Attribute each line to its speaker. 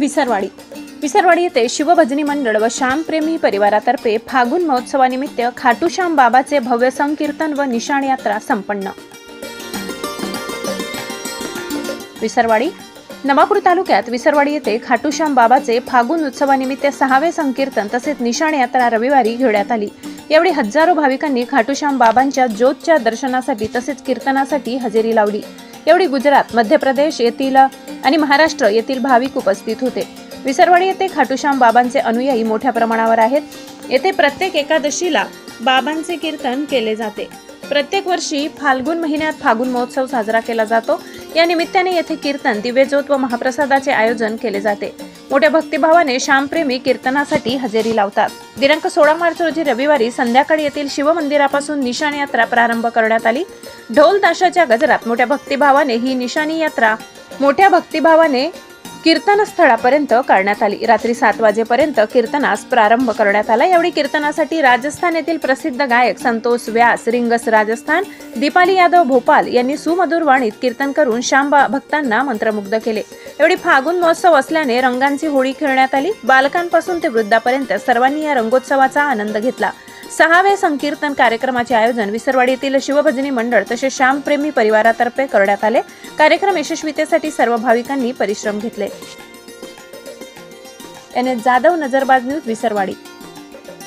Speaker 1: विसरवाडी. विसरवाडी येथे शिवभजनी मंडळ व श्यामप्रेमी परिवारातर्फे फागुन महोत्सवानिमित्त खाटूश्याम बाबाचे भव्य संकीर्तन व निशाण यात्रा संपन्न. विसरवाडी नवापूर तालुक्यात विसरवाडी येथे खाटूश्याम बाबाचे फागुन उत्सवानिमित्त सहावे संकीर्तन तसेच निशाण यात्रा रविवारी घेण्यात आली. यावेळी हजारो भाविकांनी खाटूश्याम बाबांच्या ज्योतच्या दर्शनासाठी तसेच कीर्तनासाठी हजेरी लावली. एवढी गुजरात मध्य प्रदेश येथील आणि महाराष्ट्र येथील भाविक उपस्थित होते. विसरवाडी येथे खाटूश्याम बाबांचे अनुयायी मोठ्या प्रमाणावर आहेत. येथे प्रत्येक एकादशीला बाबांचे कीर्तन केले जाते. प्रत्येक वर्षी फाल्गुन महिन्यात फागुन महोत्सव साजरा केला जातो. या निमित्ताने येथे कीर्तन दिव्यज्योत व महाप्रसादाचे आयोजन केले जाते. मोठ्या भक्तिभावाने श्यामप्रेमी कीर्तनासाठी हजेरी लावतात. दिनांक सोळा मार्च रोजी रविवारी संध्याकाळी येथील शिवमंदिरापासून निशाण यात्रा प्रारंभ करण्यात आली. ढोल ताशाच्या गजरात मोठ्या भक्तिभावाने ही निशाणी यात्रा मोठ्या भक्तिभावाने कीर्तनस्थळापर्यंत काढण्यात आली. रात्री सात वाजेपर्यंत कीर्तनास प्रारंभ करण्यात आला. यावेळी कीर्तनासाठी राजस्थान येथील प्रसिद्ध गायक संतोष व्यास रिंगस राजस्थान दीपाली यादव भोपाल यांनी सुमधुर वाणीत कीर्तन करून श्यामबा भक्तांना मंत्रमुग्ध केले. एवढी फागुन महोत्सव असल्याने रंगांची होळी खेळण्यात आली. बालकांपासून ते वृद्धापर्यंत सर्वांनी या रंगोत्सवाचा आनंद घेतला. सहावे संकीर्तन कार्यक्रमाचे आयोजन विसरवाडी येथील शिवभजनी मंडळ तसेच श्यामप्रेमी परिवारातर्फे करण्यात आले. कार्यक्रम यशस्वीतेसाठी सर्व भाविकांनी परिश्रम घेतले. N S Jadhav Najarbaj news Visarwadi.